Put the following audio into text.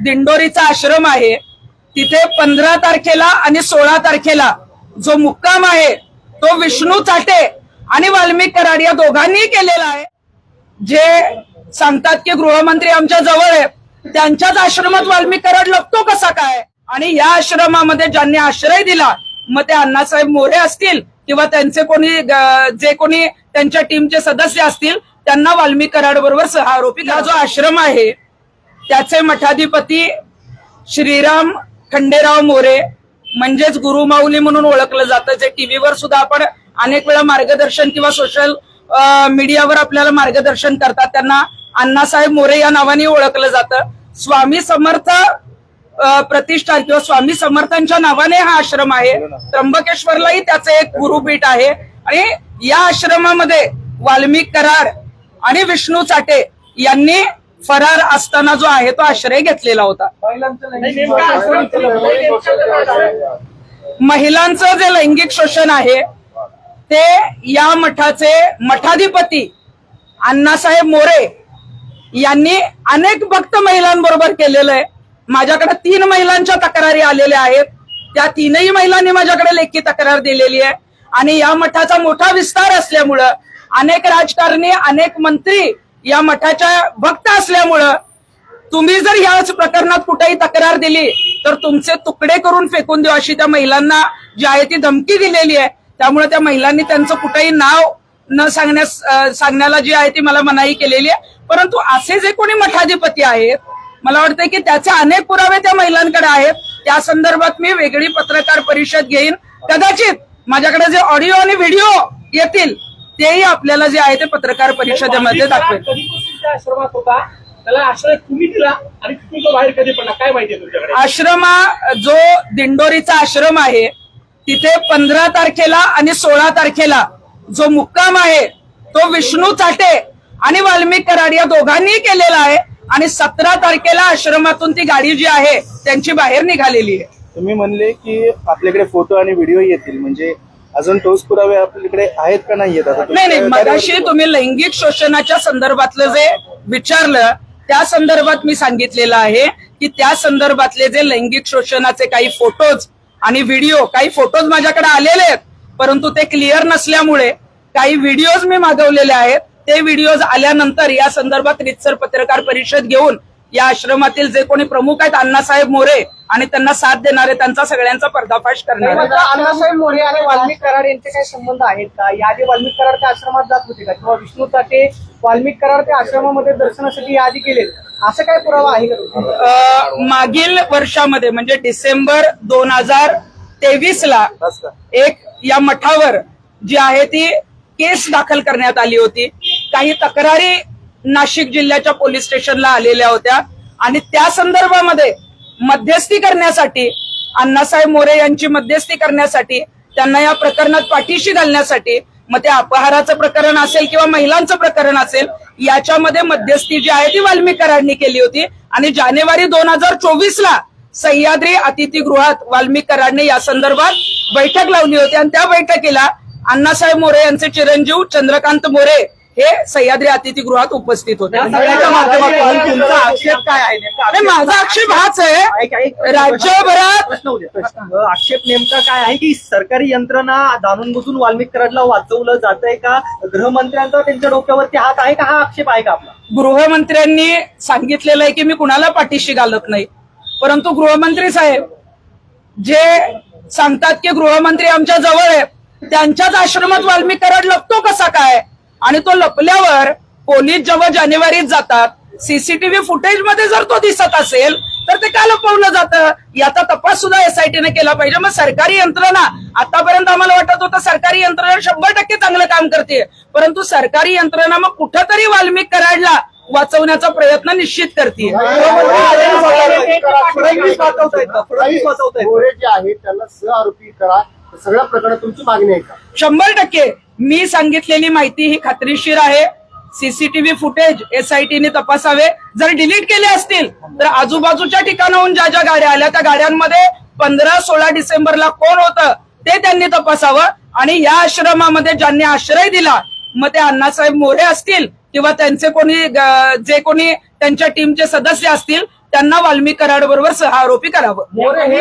दिंडोरीचा आश्रम आहे. तिथे पंधरा तारखेला आणि सोळा तारखेला जो मुक्काम आहे तो विष्णू चाटे आणि वाल्मिक कराड या दोघांनी केलेला आहे. जे सांगतात की गृहमंत्री आमच्या जवळ आहे त्यांच्याच आश्रमात वाल्मिक कराड लपतो कसा काय? आणि या आश्रमामध्ये ज्यांनी आश्रय दिला मग ते अण्णासाहेब मोरे असतील किंवा त्यांचे कोणी जे कोणी त्यांच्या टीमचे सदस्य असतील त्यांना वाल्मिक कराड बरोबर सहआरोपी हा जो आश्रम आहे त्याचे मठाधिपती श्रीराम खंडेराव मोरे म्हणजेच गुरुमाऊली म्हणून ओळखलं जातं. जे टीव्हीवर सुद्धा आपण अनेक वेळा मार्गदर्शन किंवा सोशल मीडियावर आपल्याला मार्गदर्शन करतात. त्यांना अण्णासाहेब मोरे या नावाने ओळखलं जातं. स्वामी समर्थ प्रतिष्ठान किंवा स्वामी समर्थांच्या नावाने हा आश्रम आहे. त्र्यंबकेश्वरलाही त्याचं एक गुरुपीठ आहे. आणि या आश्रमामध्ये वाल्मिक कराड आणि विष्णू चाटे यांनी फरार असताना जो आहे तो आश्रय घेतलेला होता. महिलांचं जे लैंगिक शोषण आहे ते या मठाचे मठाधिपती अण्णासाहेब मोरे यांनी अनेक भक्त महिलांबरोबर केलेलं आहे. माझ्याकडे तीन महिलांच्या तक्रारी आलेल्या आहेत. त्या तीनही महिलांनी माझ्याकडे लेखी तक्रार दिलेली आहे. आणि या मठाचा मोठा विस्तार असल्यामुळं अनेक राजकारणी अनेक मंत्री या मठाच्या भक्त असल्यामुळं तुम्ही जर याच प्रकरणात कुठेही तक्रार दिली तर तुमचे तुकडे करून फेकून देऊ अशी त्या महिलांना जी आहे ती धमकी दिलेली आहे. त्यामुळे त्या महिलांनी त्यांचं कुठेही नाव न सांगण्यास सांगण्याला जी आहे ती मला मनाई केलेली आहे. परंतु असे जे कोणी मठाधिपती आहेत मला वाटतं की त्याचे अनेक पुरावे त्या महिलांकडे आहेत. त्या संदर्भात मी वेगळी पत्रकार परिषद घेईन. कदाचित माझ्याकडे जे ऑडिओ आणि व्हिडिओ येतील तेही आपल्याला जे आहे ते पत्रकार परिषदेमध्ये दाखवेल. कधीपासून त्या आश्रमात होता त्याला आश्रय तुम्ही दिला आणि तुम्ही तो बाहेर कधी पडला? काय माहितीये तुमच्याकडे? आश्रमा जो दिंडोरीचा आश्रम आहे तिथे पंधरा तारखेला आणि सोळा तारखेला जो मुक्काम आहे तो विष्णू चाटे आणि वाल्मिक कराड या दोघांनी केलेला आहे आणि सतरा तारखेला आश्रमातून ती गाडी जी आहे त्यांची बाहेर निघालेली आहे. तुम्ही म्हणले की आपल्याकडे फोटो आणि व्हिडिओ येतील म्हणजे अजून ठोस पुरावे आपल्याकडे आहेत का नाही नाही नाही मगाशी तुम्ही लैंगिक शोषणाच्या संदर्भातलं जे विचारलं त्या संदर्भात मी सांगितलेलं आहे की त्या संदर्भातले जे लैंगिक शोषणाचे काही फोटोज आणि व्हिडिओ काही फोटोज माझ्याकडे आलेले आहेत परंतु ते क्लिअर नसल्यामुळे काही व्हिडिओज मी मागवलेले आहेत. ते व्हिडिओज आल्यानंतर या संदर्भात रितसर पत्रकार परिषद घेऊन या आश्रमातील जे कोणी प्रमुख आहेत अण्णासाहेब मोरे आणि त्यांना साथ देणारे त्यांचा सगळ्यांचा पर्दाफाश करणार. आहे. अण्णासाहेब मोरे आणि वाल्मिक कराड यांचे काही संबंध आहेत का? याआधी वाल्मिक कराड त्या आश्रमात जात होते का? किंवा विष्णू ताटे वाल्मिक कराड त्या आश्रमामध्ये दर्शनासाठी याआधी गेले असं काय पुरावा आहे का मागील वर्षामध्ये म्हणजे डिसेंबर दोन हजार तेवीस ला एक या मठावर जी आहे ती केस दाखल करण्यात आली होती. काही तक्रारी नाशिक जिल्ह्याच्या पोलीस स्टेशनला आलेल्या होत्या. आणि त्या संदर्भामध्ये मध्यस्थी करण्यासाठी अण्णासाहेब मोरे यांची मध्यस्थी करण्यासाठी त्यांना या प्रकरणात पाठीशी घालण्यासाठी मग ते अपहाराचं प्रकरण असेल किंवा महिलांचं प्रकरण असेल याच्यामध्ये मध्यस्थी जी आहे ती वाल्मिकरांनी केली होती. आणि जानेवारी दोन हजार चोवीस ला सह्याद्री अतिथीगृहात वाल्मिक या संदर्भात बैठक लावली होती. आणि त्या बैठकीला अण्णासाहेब मोरे यांचे चिरंजीव चंद्रकांत मोरे हे सह्याद्री अतिथीगृहात उपस्थित होते. तुमचा आक्षेप काय आहे माझा आक्षेप हाच आहे राज्यभरात आक्षेप नेमका काय आहे की सरकारी यंत्रणा जाणून बुजून वाल्मिक कराडला वाचवलं जात आहे का? गृहमंत्र्यांचा त्यांच्या डोक्यावरती हात आहे का? हा आक्षेप आहे का आपला? गृहमंत्र्यांनी सांगितलेलं आहे की मी कुणाला पाठीशी घालत नाही. परंतु गृहमंत्री साहेब जे सांगतात की गृहमंत्री आमच्या जवळ आहे त्यांच्याच आश्रमात वाल्मिक कराड लपतो कसा काय? आणि तो लपल्यावर पोलीस जेव्हा जानेवारीत जातात सीसीटीव्ही फुटेजमध्ये जर तो दिसत असेल तर ते का लपवलं जातं याचा तपास सुद्धा एसआयटीने केला पाहिजे मग सरकारी यंत्रणा आतापर्यंत आम्हाला वाटत होतं सरकारी यंत्रणा शंभर टक्के चांगलं काम करते परंतु सरकारी यंत्रणा मग कुठंतरी वाल्मिक कराडला वाचवण्याचा प्रयत्न निश्चित करते त्यांना सह आरोपी करा सगळ्या प्रकरणात तुमची मागणी आहे का शंभर टक्के मी सांगितलेली माहिती ही खात्रीशीर आहे. सीसीटीव्ही फुटेज एसआयटीने तपासावे. जर डिलीट केले असतील तर आजूबाजूच्या ठिकाणाहून ज्या ज्या गाड्या आल्या त्या गाड्यांमध्ये पंधरा सोळा डिसेंबरला कोण होतं ते त्यांनी तपासावं. आणि या आश्रमामध्ये ज्यांनी आश्रय दिला मग ते अण्णासाहेब मोरे असतील किंवा त्यांचे कोणी जे कोणी त्यांच्या टीमचे सदस्य असतील त्यांना वाल्मिक कराड बरोबर सह आरोपी करावं. हे